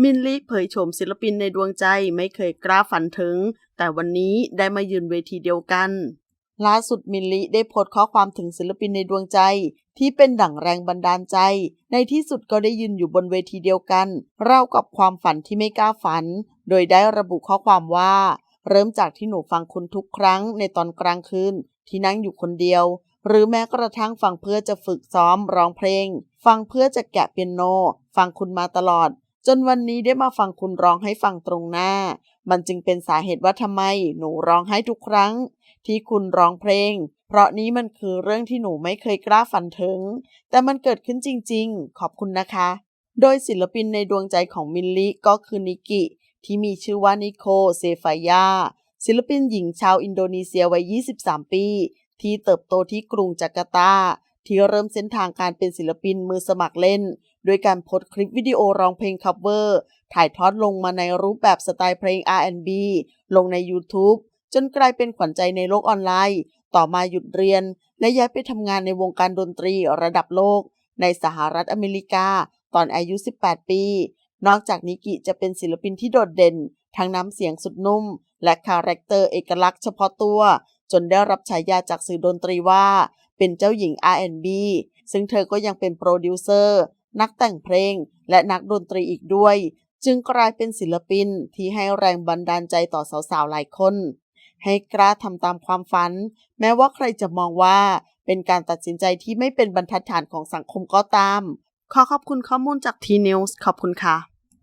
มินลิเผยโฉมศิลปินในดวงใจไม่เคยกล้าฝันถึง แต่วันนี้ได้มายืนเวทีเดียวกัน ล่าสุดมินลิได้โพสต์ข้อความถึงศิลปินในดวงใจ ที่เป็นดั่งแรงบันดาลใจ ในที่สุดก็ได้ยืนอยู่บนเวทีเดียวกันเล่ากับความฝันที่ไม่กล้าฝัน โดยได้ระบุข้อความว่า เริ่มจากที่หนูฟังคุณทุกครั้งในตอนกลางคืนที่นั่งอยู่คนเดียว หรือแม้กระทั่งฟังเพื่อจะฝึกซ้อมร้องเพลง ฟังเพื่อจะแกะเปียโน ฟังคุณมาตลอด จนวันนี้ได้มาฟังคุณร้องให้ฟังตรงหน้า มันจึงเป็นสาเหตุว่าทำไมหนูร้องไห้ทุกครั้ง ที่คุณร้องเพลง เพราะนี้มันคือเรื่องที่หนูไม่เคยกล้าฝันถึง แต่มันเกิดขึ้นจริง ๆ ขอบคุณนะคะ โดยศิลปินในดวงใจของมิลลิก็คือนิกิ ที่มีชื่อว่านิโคเซฟายาศิลปินหญิงชาวอินโดนีเซียวัย 23 ปี ที่เติบโตที่กรุงจาการ์ตา ที่เริ่มเส้นทางการเป็นศิลปินมือสมัครเล่น ด้วยการโพสต์คลิปวิดีโอร้องเพลงคัฟเวอร์ ถ่ายทอดลงมาในรูปแบบสไตล์เพลง R&B ลงใน YouTube จนกลายเป็นขวัญใจในโลกออนไลน์ ต่อมาหยุดเรียน และย้ายไปทำงานในวงการดนตรีระดับโลก ในสหรัฐอเมริกา ตอนอายุ 18 ปี นอกจากนิกิจะเป็นศิลปินที่โดดเด่น ทั้งน้ำเสียงสุดนุ่ม และคาแรคเตอร์เอกลักษณ์เฉพาะตัว จนได้รับฉายาจากสื่อดนตรีว่า เป็นเจ้าหญิง R&B ซึ่งเธอก็ยังเป็นโปรดิวเซอร์ นักแต่งเพลง และนักดนตรีอีกด้วย จึงกลายเป็นศิลปินที่ให้แรงบันดาลใจต่อสาวๆหลายคน ให้กล้าทำตามความฝัน แม้ว่าใครจะมองว่าเป็นการตัดสินใจที่ไม่เป็นบรรทัดฐานของสังคมก็ตาม ขอขอบคุณข้อมูลจากทีนิวส์ขอบคุณค่ะ